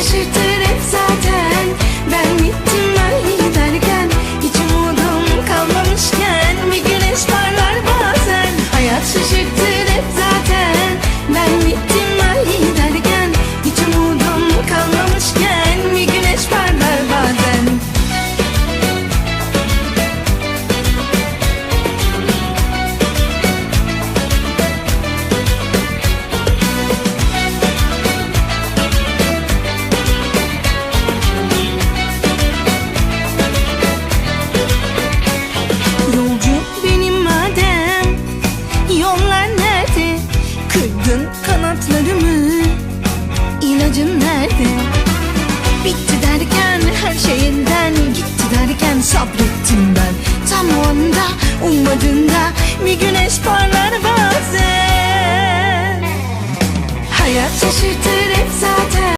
şaşırtır hep zaten. kanatlarımı İlacın nerede? Bitti derken her şeyinden Gitti derken sabrettim ben Tam o anda ummadığında Bir güneş parlar bazen Hayat şaşırtır